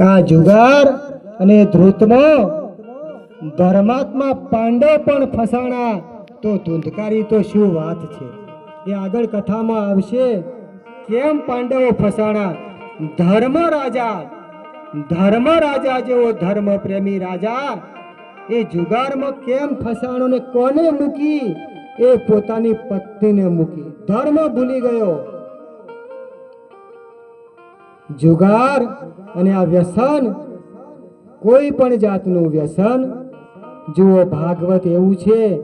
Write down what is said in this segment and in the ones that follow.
આ જુગાર અને ધ્રુતમાં ધર્માત્મા પાંડવ પણ ફસાણા, તો ધૂંધકારી તો શું વાત છે? એ આગળ કથામાં આવશે, કેમ પાંડવો ફસાણા? ધર્મ રાજા ધર્મ રાજા જેવો ધર્મ પ્રેમી રાજા, એ જુગારમાં કેમ ફસાણો ને કોને મૂકી? એ પોતાની પત્નીને મૂકી. ધર્મ ભૂલી ગયો. જુગાર અને આ વ્યસન, કોઈ પણ જાતનું વ્યસન, જુઓ ભાગવત એવું છે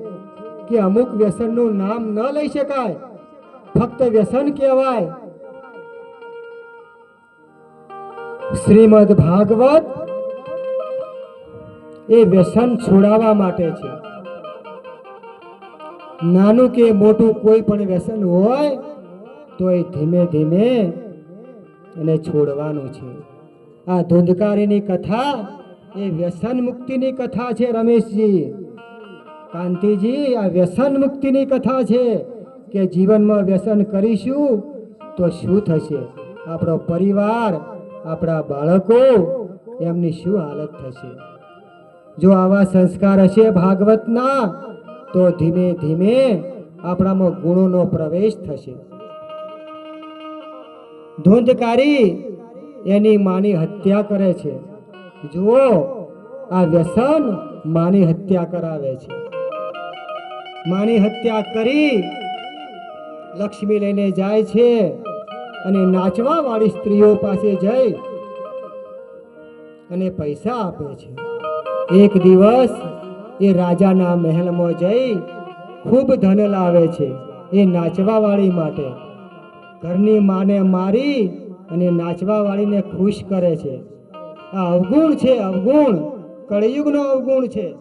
કે અમુક વ્યસનનું નામ ન લઈ શકાય, ફક્ત વ્યસન કહેવાય. શ્રીમદ ભાગવત એ વ્યસન છોડાવવા માટે છે. નાનું કે મોટું કોઈ પણ વ્યસન હોય તો એ ધીમે ધીમે એને છોડવાનું છે. આ ધુંધકારીની કથા એ વ્યસન મુક્તિની કથા છે, રમેશજી. કાંતિજી, આ વ્યસન મુક્તિની કથા છે કે જીવનમાં વ્યસન કરીશું તો શું થશે? આપણો પરિવાર, આપણા બાળકો, એમની શું હાલત થશે? જો આવા સંસ્કાર હશે ભાગવતના, તો ધીમે ધીમે આપણામાં ગુણોનો પ્રવેશ થશે. ધૂંધકારી એની માની હત્યા કરે છે. જુઓ, આ વ્યસન માની હત્યા કરાવે છે. માની હત્યા કરી લક્ષ્મી લઈને જાય છે અને નાચવા વાળી સ્ત્રીઓ પાસે જઈ અને પૈસા આપે છે. એક દિવસ એ રાજાના મહેલમાં જઈ ખૂબ ધન લાવે છે એ નાચવા વાળી માટે. ઘરની માને મારી અને નાચવા વાળીને ખુશ કરે છે. આ અવગુણ છે, અવગુણ. કળિયુગનો અવગુણ છે.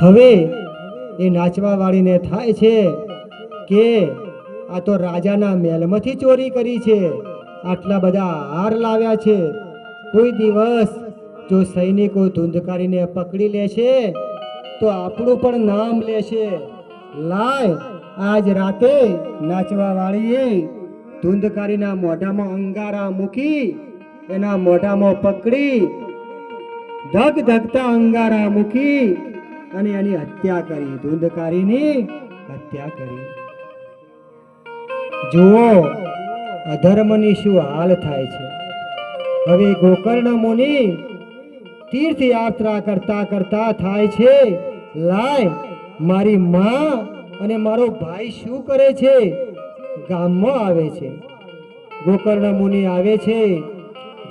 હવે એ નાચવા વાળીને થાય છે કે આ તો રાજાના મહેલમાંથી ચોરી કરી છે. આટલા બધા હાર લાવ્યા છે. કોઈ દિવસ જો સૈનિકો ધૂંધકારીને પકડી લેશે, તો આપણું પણ નામ લેશે. લાય. આજ રાતે નાચવા વાળીએ ધૂંધકારીના મોઢામાં અંગારા મૂકી એના મોઢામાં પકડી, ધગ ધગતા અંગારા મૂકી અને એની હત્યા કરી, ધૂંધકારીની હત્યા કરી. જુઓ, અધર્મની શું હાલ થાય છે? હવે ગોકર્ણ મુનિ તીર્થયાત્રા કરતા કરતા થાય છે, લાય, મારી માં અને મારો ભાઈ શું કરે છે? ગામમાં આવે છે. ગોકર્ણ મુનિ આવે છે.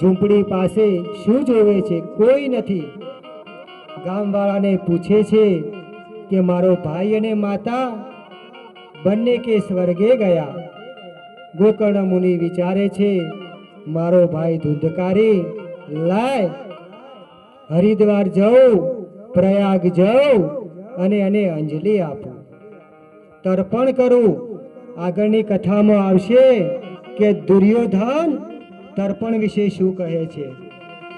ઝૂંપડી પાસે શું જોવે છે? કોઈ નથી. ગામવાળાને પૂછે છે કે મારો ભાઈ અને માતા બંને કે સ્વર્ગે ગયા? ગોકર્ણ મુનિ વિચારે છે, મારો ભાઈ ધુંધકારી, લાય, હરિદ્વાર જાઉં, પ્રયાગ જાઉં અને એને અંજલિ આપું. તર્પણ કરું. આગળની કથામાં આવશે કે દુર્યોધન તર્પણ વિશે શું કહે છે?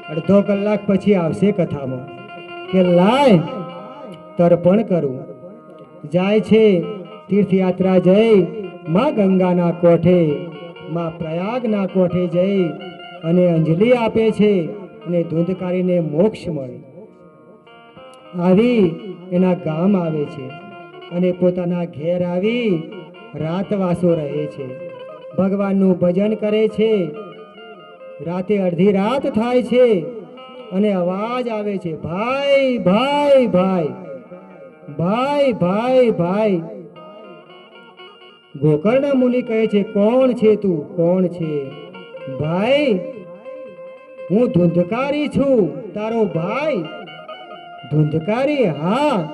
અડધો કલાક પછી આવશે કથામાં કે લાય, તર્પણ કરું. જાય છે તીર્થયાત્રા જઈ, માં ગંગાના કોઠે, માં પ્રયાગના કોઠે જઈ અને અંજલિ આપે છે અને ધૂંધકારીને મોક્ષ મળે. આવી એના ગામ આવે છે. અને પોતાના ઘેર આવી રાતવાસો રહે છે. ભગવાનનું ભજન કરે છે. રાતે અડધી રાત થાય છે અને અવાજ આવે છે, ભાઈ ભાઈ ભાઈ ભાઈ ભાઈ ભાઈ. ગોકર્ણ મુનિ કહે છે, કોણ છે તું? કોણ છે? ભાઈ, હું ધુંધકારી છું. તારો ભાઈ ધુંધકારી, હા